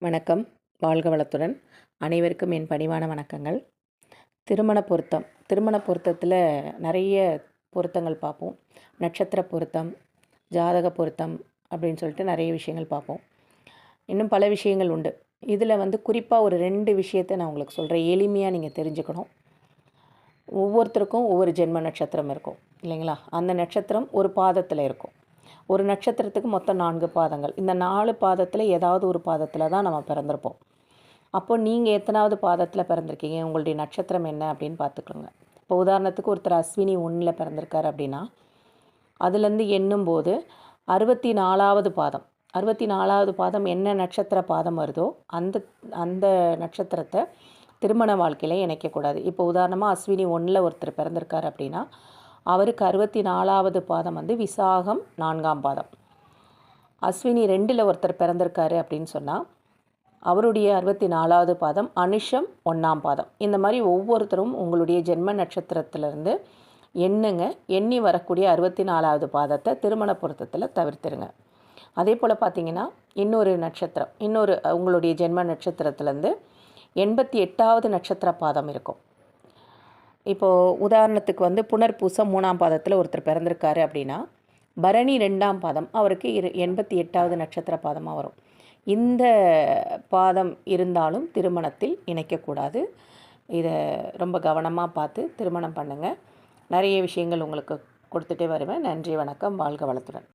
வணக்கம். வாழ்க வளத்துடன். அனைவருக்கும் என் பணிவான வணக்கங்கள். திருமண பொருத்தம். திருமண பொருத்தத்தில் நிறைய பொருத்தங்கள் பார்ப்போம். நட்சத்திர பொருத்தம் ஜாதக பொருத்தம் அப்படின்னு சொல்லிட்டு நிறைய விஷயங்கள் பார்ப்போம். இன்னும் பல விஷயங்கள் உண்டு. இதில் வந்து குறிப்பாக ஒரு ரெண்டு விஷயத்தை நான் உங்களுக்கு சொல்கிறேன் எளிமையாக நீங்கள் தெரிஞ்சுக்கணும். ஒவ்வொருத்தருக்கும் ஒவ்வொரு ஜென்ம நட்சத்திரம் இருக்கும். இல்லைங்களா? அந்த நட்சத்திரம் ஒரு பாதத்தில் இருக்கும். ஒரு நட்சத்திரத்துக்கு மொத்தம் நான்கு பாதங்கள். இந்த நாலு பாதத்தில் ஏதாவது ஒரு பாதத்தில் தான் நம்ம பிறந்திருப்போம். அப்போ நீங்கள் எத்தனாவது பாதத்தில் பிறந்திருக்கீங்க? உங்களுடைய நட்சத்திரம் என்ன அப்படின்னு பார்த்துக்கோங்க. இப்போ உதாரணத்துக்கு ஒருத்தர் அஸ்வினி ஒன்றில் பிறந்திருக்கார் அப்படின்னா அதுலேருந்து எண்ணும்போது அறுபத்தி நாலாவது பாதம். அறுபத்தி நாலாவது பாதம் என்ன நட்சத்திர பாதம் வருதோ அந்த அந்த நட்சத்திரத்தை திருமண வாழ்க்கையில் இணைக்கக்கூடாது. இப்போ உதாரணமாக அஸ்வினி ஒன்றில் ஒருத்தர் பிறந்திருக்கார் அப்படின்னா அவருக்கு அறுபத்தி நாலாவது பாதம் வந்து விசாகம் நான்காம் பாதம். அஸ்வினி ரெண்டில் ஒருத்தர் பிறந்திருக்காரு அப்படின்னு சொன்னால் அவருடைய அறுபத்தி நாலாவது பாதம் அனுஷம் ஒன்றாம் பாதம். இந்த மாதிரி ஒவ்வொருத்தரும் உங்களுடைய ஜென்ம நட்சத்திரத்திலேருந்து எண்ணுங்க எண்ணி வரக்கூடிய அறுபத்தி நாலாவது பாதத்தை திருமண பொருத்தத்தில் தவிர்த்துருங்க. அதே போல் பார்த்தீங்கன்னா இன்னொரு நட்சத்திரம் இன்னொரு உங்களுடைய ஜென்ம நட்சத்திரத்துலேருந்து எண்பத்தி எட்டாவது நட்சத்திர பாதம் இருக்கும். இப்போது உதாரணத்துக்கு வந்து புனர்பூசம் மூணாம் பாதத்தில் ஒருத்தர் பிறந்திருக்காரு அப்படின்னா பரணி ரெண்டாம் பாதம் அவருக்கு இரு எண்பத்தி எட்டாவது நட்சத்திர பாதமாக வரும். இந்த பாதம் இருந்தாலும் திருமணத்தில் இணைக்கக்கூடாது. இதை ரொம்ப கவனமாக பார்த்து திருமணம் பண்ணுங்கள் நிறைய விஷயங்கள் உங்களுக்கு கொடுத்துட்டே வருவேன். நன்றி வணக்கம். வாழ்க வளத்துடன்.